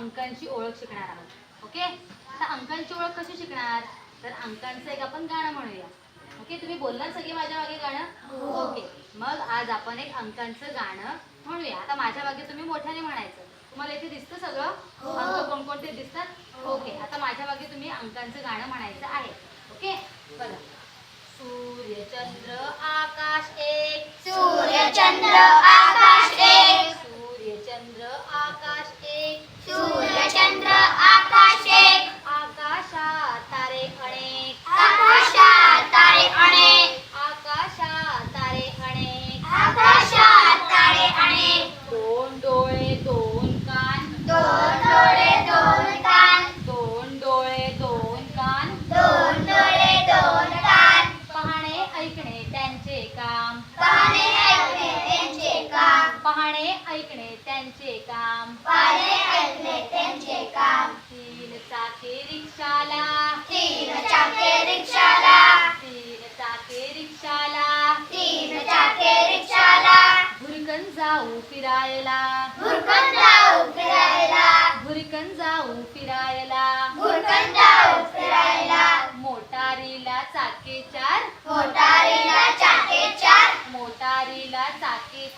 अंकांची ओळख शिकणार आहोत. ओके? आता अंकांची ओळख कशी शिकणार? तर अंकांचं एक आपण गाणं म्हणूया. ओके? तुम्ही बोलणार सगळे माझ्या मागे गाणं? ओके. मग आज आपण एक अंकांचं गाणं म्हणूया. आता माझ्या मागे तुम्ही मोठ्याने म्हणायचं. तुम्हाला इथे दिसतं सगळं? अंक कोणकोणते दिसतात? ओके. आता माझ्या मागे तुम्ही अंकांचं गाणं म्हणायचं आहे. ओके? बघा. सूर्य चंद्र आकाश एक. सूर्यचंद्र आकाश एक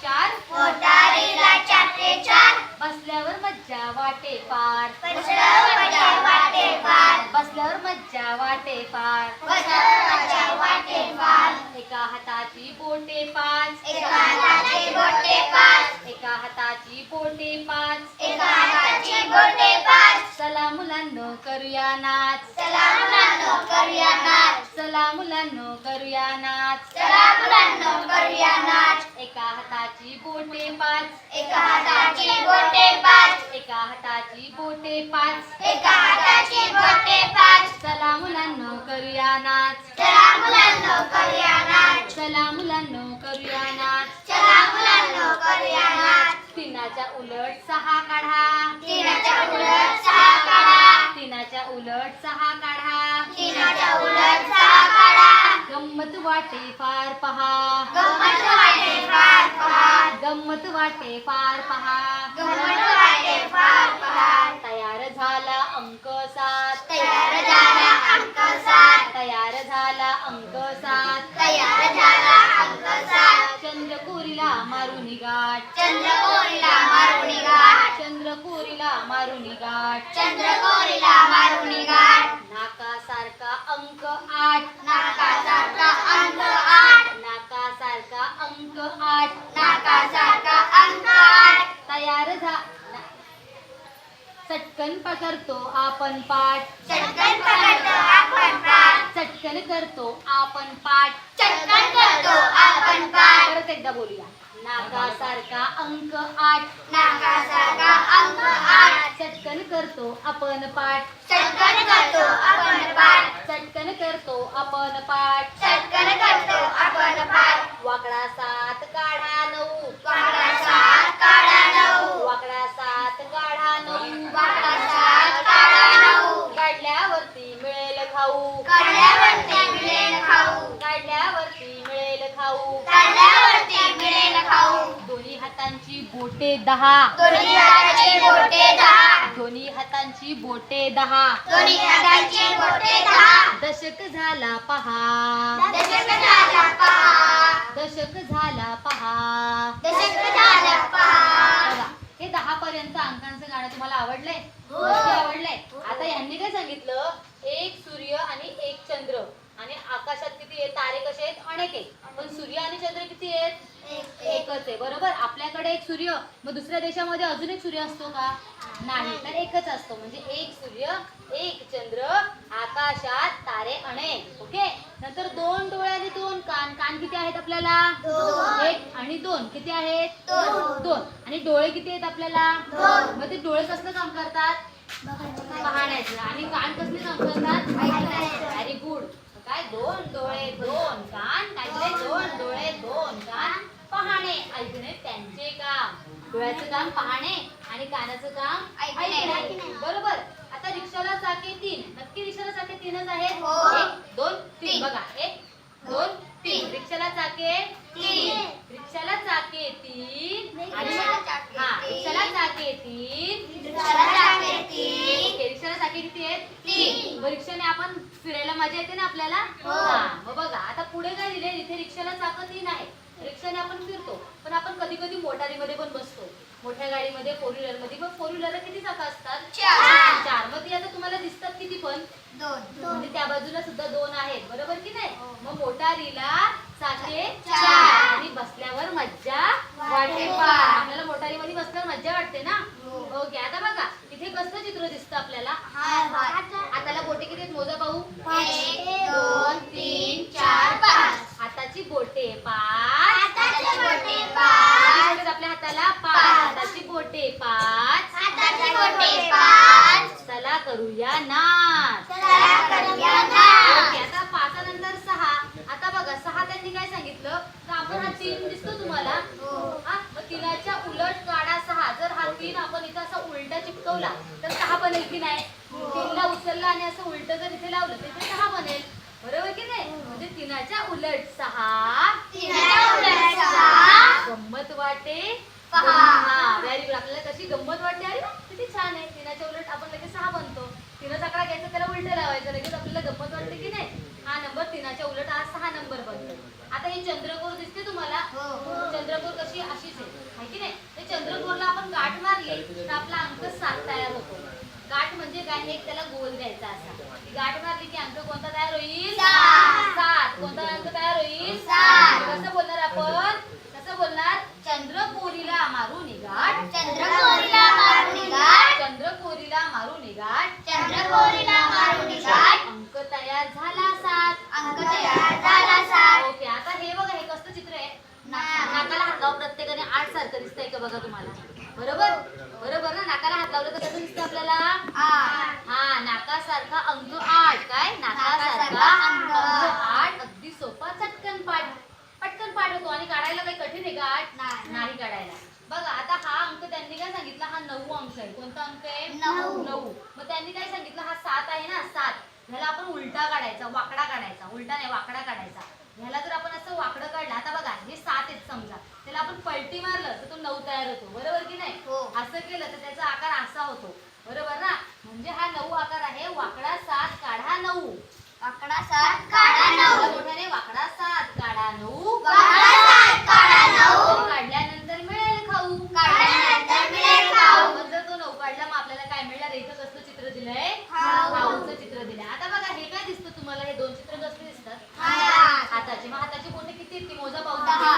चार. मोटारीला चाके चार. बसल्यावर मज्जा वाटे पार. बसल्यावर मजा वाटे पार. बसल्यावर मज्जा वाटे पार. बसल्यावर मजा वाटे पार. एका हाताची बोटे पाच. एका हाताची बोटे पाच. एका हाताची बोटे पाच. एका हाताची बोटे पाच. चला मुलांनो करूया नाच. चला मुलांनो करूया नाच. चला मुलांनो करूया नाच. चला मुलांनो करूया नाच. एका हाताची बोटे पाच. एका हाताची बोटे पाच. एका हाताची बोटे पाच. एका हाताची बोटे पाच. चला मुलांनो करूया नाच. चला मुलांनो करूया नाच. चला मुलांनो करूया नाच. चला मुलांनो करूया नाच. तीनाच्या उलट सहा काढा. उलट सहा काढा. तीनाच्या उलट सहा काढा. गंमत वाटे फार पहा. गंमत वाटे फार पहा. गंमत वाटे फार पहा. गंमत वाटे फार पहा. तयार झाला अंक सात. तयार झाला अंक सात. तयार झाला अंक सात. तयार झाला अंक सात. चंद्रकोरीला मारून गाठ. चंद्रकोरीला मारुणी गाठ. चंद्रकोरीला मारून गाठ. चंद्रकोरीला चटकन पकडतो आपण पाठ चटकन पकडतो आपण पाठ चटकन करतो आपण पाठ चटकन करतो आपण पाठ परत एकदा बोलूया. नाकासारखा अंक आठ. नाकासारखा अंक आठ. चटकन करतो आपण पाठ चटकन करतो आपण पाठ चटकन करतो आपण पाठ चटकन करतो आपण पाठ वाकडा सात काढा नऊ. वाकडा सात काढा नऊ. वाकडा सात काढा नऊ. बोटे दहा. दोन्ही हाताची बोटे दहा. दोन्ही हातांची बोटे दहा. दोन्ही हाताची बोटे दहा. दशक झाला पहा. दशक झाला पहा. दशक झाला पहा. दशक झाला पहा. हे दहा पर्यंत अंकांचं गाणं तुम्हाला आवडलंय? हो. नक्की आवडलंय? आता यांनी काय सांगितलं? एक सूर्य आणि एक चंद्र. आणि आकाशात किती आहेत? तारे कसे आहेत? अनेक आहेत. पण सूर्य आणि चंद्र किती आहेत? एकच आहे बरोबर? आपल्याकडे एक सूर्य मग दुसऱ्या देशामध्ये अजून एक सूर्य असतो का? नाही तर एकच असतो. म्हणजे एक सूर्य एक चंद्र आकाशात तारे अनेक ओके? नंतर दोन डोळे आणि दोन कान. कान किती आहेत आपल्याला. एक आणि दोन. किती आहेत? दोन. आणि डोळे किती आहेत आपल्याला. मग ते डोळे कसलं काम करतात? पाहण्याचं आणि कान कसले काम करतात. व्हेरी गुड काय? दोन डोळे दोन कान. काय डोळ्याचं काम पाहणे आणि कानाचं काम ऐकणे. बरोबर. आता रिक्षाला चाके तीन. नक्की रिक्षाला चाके तीनच आहेत? हो. दोन तीन. बघा. एक दोन तीन. रिक्षाला चाके तीन. रिक्षाला चाके तीन. रिक्षाला चाके तीन. रिक्षाला चाके किती आहेत? तीन. रिक्षाने आपण फिरायला मजा येते ना आपल्याला? हो. बघा आता पुढे काय दिले इथे रिक्षाला चाक तीन आहे रिक्षाने आपण फिरतो. पण आपण कधी कधी मोटारीमध्ये पण बसतो. मोठ्या गाडीमध्ये फोर व्हीलरमध्ये फोर व्हीलर किती चाकं असतात? चार. ती आता तुम्हाला दिसतात किती पण दोन म्हणजे त्या बाजूला सुद्धा दोन आहेत बरोबर की नाही हो. मग मोटारीला चाके चार. चार आणि बसल्यावर मज्जा वाटते वाटते फार. फार. आपल्याला मोटारीमध्ये बसल्यावर मज्जा वाटते ना हो. ओके आता बघा इथे कसलं चित्र दिसतं आपल्याला हात हाताला बोटे किती आहेत? मोजा पाहू एक दोन तीन चार पाच हाताची बोटे पाच हाताची बोटे किती पाच बोटे आहेत आपल्या हाताला पाच पाच. हाताची बोटे पाच. हाताची बोटे पाच. चला करूया नाच. चला करूया नाच. आता पाचानंतर सहा. आता बघा सहा त्यांनी काय सांगितलं? तर आपण हा तीन दिसतो तुम्हाला? हा. मग तिनाच्या उलट काढा सहा. जर हा तीन आपण इथं असा उलटा चिपकवला तर सहा बनेल की नाही? तीनला उचलला आणि असं उलट जर इथे लावलं तर इथे सहा बनेल. बरोबर की नाही? म्हणजे तिनाच्या उलट सहा. तिनाच्या उलट सहा. गंमत वाटे. पहा. हा गुड आपल्याला कशी गंमत वाटते? अरे किती छान आहे. तिनाच्या उलट आपण लगेच सहा बनतो. तिनं आकडा घ्यायचा त्याला उलट लावायचं. लगेच आपल्याला गंमत वाटते की नाही? हा नंबर तिनाच्या उलट हा सहा नंबर बनतो आता ही चंद्रकोर दिसते तुम्हाला? चंद्रकोर कशी अशीच आहे. की नाही? ते चंद्रकोरला आपण गाठ मारली तर आपला अंक सात तयार होतो. गाठ म्हणजे काय? एक त्याला गोल द्यायचा असा. गाठ मारली की अंक कोणता तयार होईल? सात. कोणता अंक तयार होईल. कसं बोलणार आपण? कसं बोलणार? चंद्रकोरीला आहे कोणता अंक आहे? नऊ. नऊ. मग त्यांनी काय सांगितलं? हा सात आहे ना सात. ह्याला आपण उलटा काढायचा वाकडा काढायचा. उलटा नाही वाकडा काढायचा. ह्याला जर आपण असं वाकडं काढलं आता बघा हे सात आहेत समजा. त्याला आपण पलटी मारलं तर तो नऊ तयार होतो. बरोबर की नाही? हो. असं केलं तर त्याचा आकार असा होतो. बरोबर ना? म्हणजे हा नऊ आकार आहे. वाकडा सात काढा नऊ. वाकडा सात काढा नऊ. मोठ्याने वाकडा सात काढा नऊ. वाकडा सात काढा नऊ. काढल्यानंतर मिळेल खाऊ काढल्यानंतर मिळेल खाऊ. आपण जर तो नऊ काढला मग आपल्याला काय मिळणार इथं कसलं चित्र दिलंय खाऊ. खाऊचं चित्र दिलंय आता बघा हे काय दिसतं तुम्हाला हे दोन चित्र कसले दिसतात हात. हाताची मग हाताची बोटे किती आहेत ती मोजा पाहू दहा.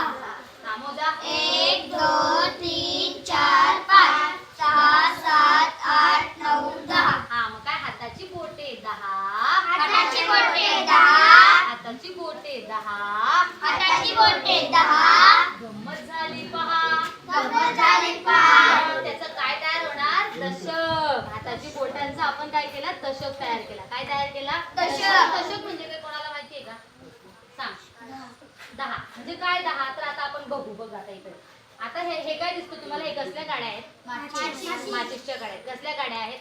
हा मोजा एक दोन तीन चार पाच सहा सात आठ नऊ दहा हा मग काय हाताची बोटे दहा हाताची बोटे दहा हाताची बोटे दहा हाताची बोटे दहा गंमत झाली पहा गंमत झाली पहा. त्याचं काय तयार हाताची बोटांचा आपण काय केला? दशक तयार केला. काय तयार केला? दशक. दशक म्हणजे काय कोणाला माहितीये का? सांग. दहा. म्हणजे काय दहा? तर आता आपण बघू बघ आता इकडे. आता हे हे काय दिसतं तुम्हाला? हे कसल्या गाड्या आहेत? माचीस. माचिसच्या गाड्या आहेत. कसल्या गाड्या आहेत.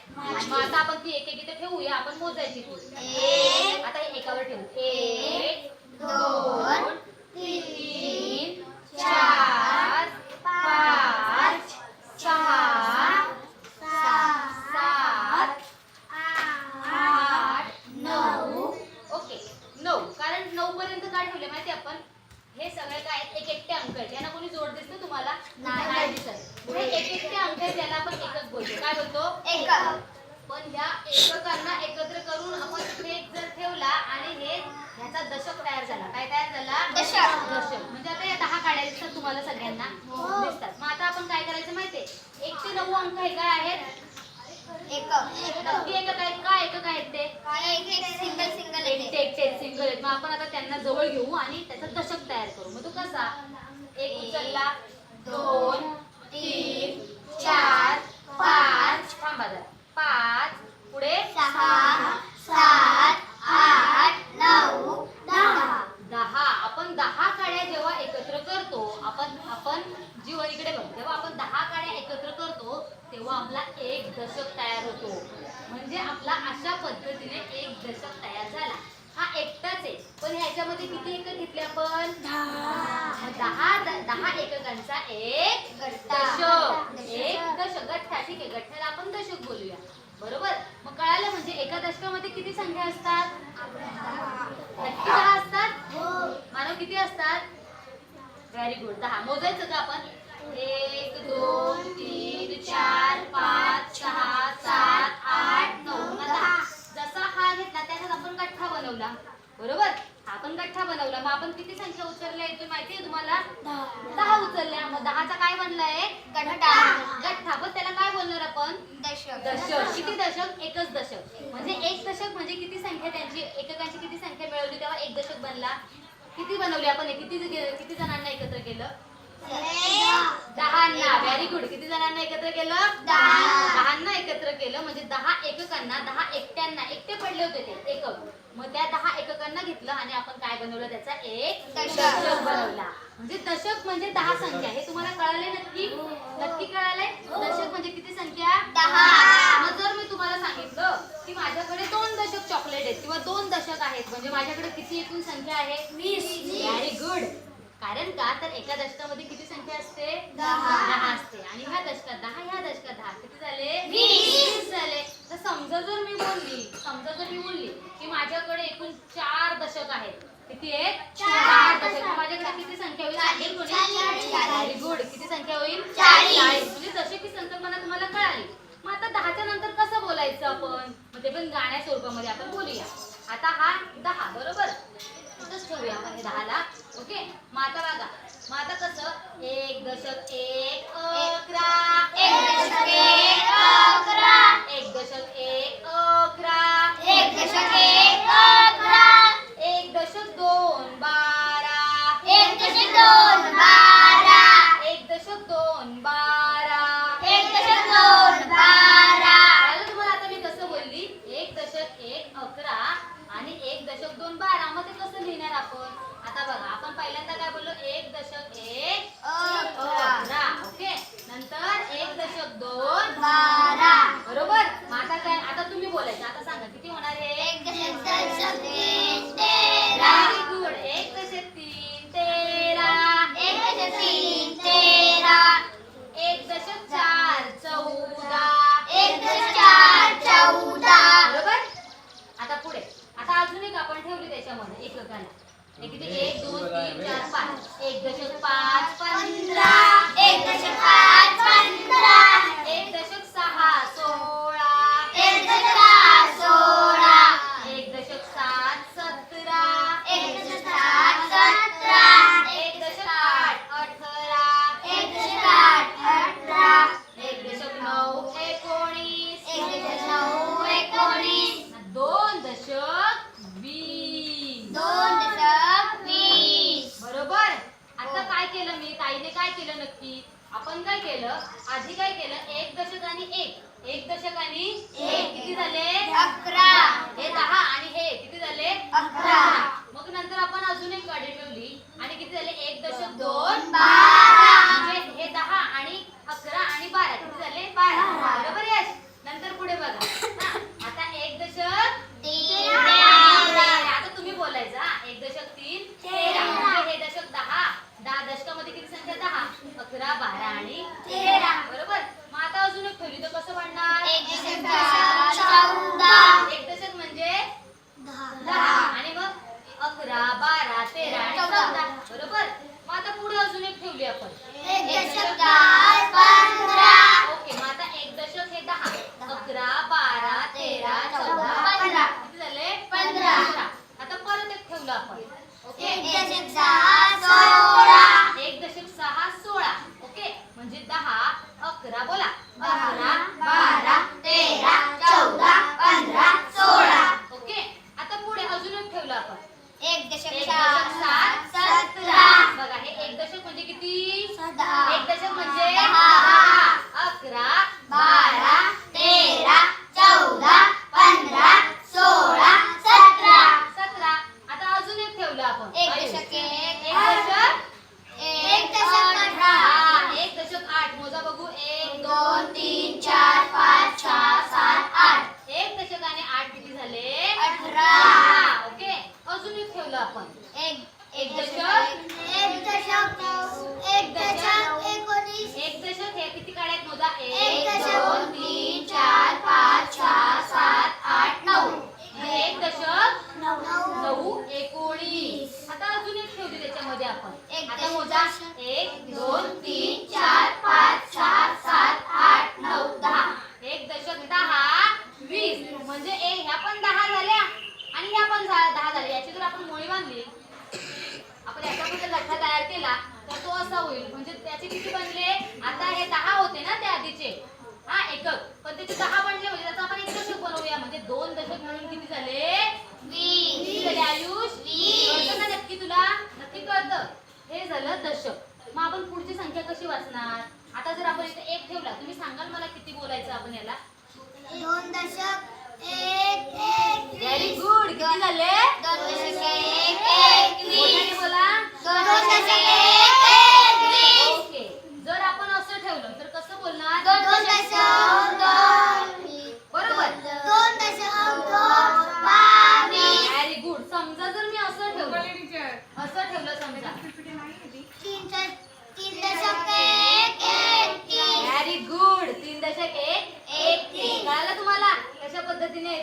मग आता आपण ती एक एक इथे ठेवूया. आपण मोजायची ती. आता हे एकावर ठेवू. एक दोन, तीन चार पाच सहा सात आठ नऊ ओके नऊ कारण नऊ पर्यंत काय ठेवले माहिती आपण हे सगळे काय आहेत? एक एकटे अंक आहेत यांना कोणी जोड दिसतं तुम्हाला नाही. नाही दिसत हे एक एकटे अंक आहेत त्याला आपण एकच बोलतो काय बोलतो एक पण ह्या एककांना एकत्र करून आपण इथे एक जर ठेवला आणि हे ह्याचा दशक तयार झाला काय तयार झाला दशक. दशक म्हणजे आता या दहा काढ्या दिसतात तुम्हाला सगळ्यांना हो. दिसतात मग आता आपण काय करायचं माहितीये एक ते नऊ अंक हे काय आहेत एक नक्की एकक आहेत का एकक आहेत ते एक एक सिंगल सिंगल एकटे एकटे सिंगल आहेत मग आपण आता त्यांना जवळ घेऊ आणि त्याचा दशक तयार करू. मग तो कसा? एक उचलला. दोन तीन चार पाच. थांबा जरा. पाच पुढे सहा सात आठ नऊ दहा. दहा. आपण दहा काड्या जेव्हा एकत्र करतो आपण आपण जीवन इकडे बघ. जेव्हा आपण दहा काड्या एकत्र करतो तेव्हा आपला एक दशक तयार होतो. म्हणजे आपला अशा पद्धतीने एक दशक तयार झाला हा एकटाच आहे पण ह्याच्यामध्ये किती एकक घेतले आपण? दहा. दहा. एककांचा एक दशक. एक दशक. गठ्ठा ठीक आहे गठ्ठ्याला आपण दशक बोलूया. बरोबर? मग कळालं म्हणजे एका दशकामध्ये किती संख्या असतात? असतात? व्हेरी गुड दहा. मोजायचं का आपण? एक दोन तीन चार पाच सहा सात आठ नऊ. दहा. जसा हा घेतला त्याच्यात आपण गठ्ठा बनवला. बरोबर? हा पण गठ्ठा बनवला. मग आपण किती संख्या उचलल्या इथून माहिती आहे तुम्हाला? दहा. उचलल्या. मग दहाचा काय बनलाय? गठ्ठा. गठ्ठा. पण त्याला काय बोलणार आपण? दशक. दशक. किती दशक? एकच दशक. म्हणजे एक दशक म्हणजे किती संख्या त्यांची? एककांची किती संख्या मिळवली तेव्हा एक दशक बनला? किती बनवली आपण? किती किती जणांना एकत्र केलं? दहांना. व्हेरी गुड किती जणांना एकत्र केलं? दहा. दहांना एकत्र केलं. म्हणजे दहा एककांना दहा एकट्यांना. एकटे पडले होते ते. एकक. मग त्या दहा एककांना घेतलं आणि आपण काय बनवलं? त्याचा एक दशक. बनवला. म्हणजे दशक म्हणजे दहा संख्या. हे तुम्हाला कळाले नक्की? नक्की कळाले दशक म्हणजे किती संख्या? दहा. मग जर मी तुम्हाला सांगितलं की माझ्याकडे दोन दशक चॉकलेट आहेत किंवा दोन दशक आहेत म्हणजे माझ्याकडे किती एकूण संख्या आहे? वीस. व्हेरी गुड कारण का? तर एका दशकामध्ये किती संख्या असते? दहा. असते. आणि ह्या दशकात दहा ह्या दशकात दहा. किती झाले? वीस. झाले. तर समजा जर मी बोलली समजा जर मी बोलली की माझ्याकडे एकूण चार दशक आहेत. किती आहेत? चार. दशक. माझ्याकडे किती संख्या होईल. Very good. किती संख्या होईल? चाळीस. म्हणजे दशक ही संकल्पना तुम्हाला कळाली. मग आता दहाच्या नंतर कसं बोलायचं आपण? मग ते पण गाण्या स्वरूपामध्ये आपण बोलूया. आता हा दहा बरोबर? तसंच ठेवूया. आपण हे दहाला ओके? मग आता बघा. मग आता कसं? एक दशक एक अकरा. एक दशक एक अकरा. एक दशक एक अकरा. एक दशक एक अकरा. एक दशक दोन बारा. રૂપિયા પર એક દશક kita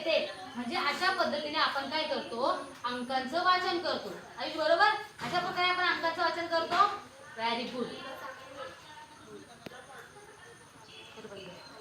येते. म्हणजे अशा पद्धतीने आपण काय करतो? अंकांचं वाचन करतो. आणि बरोबर? अशा प्रकारे आपण अंकांचं वाचन करतो? Very good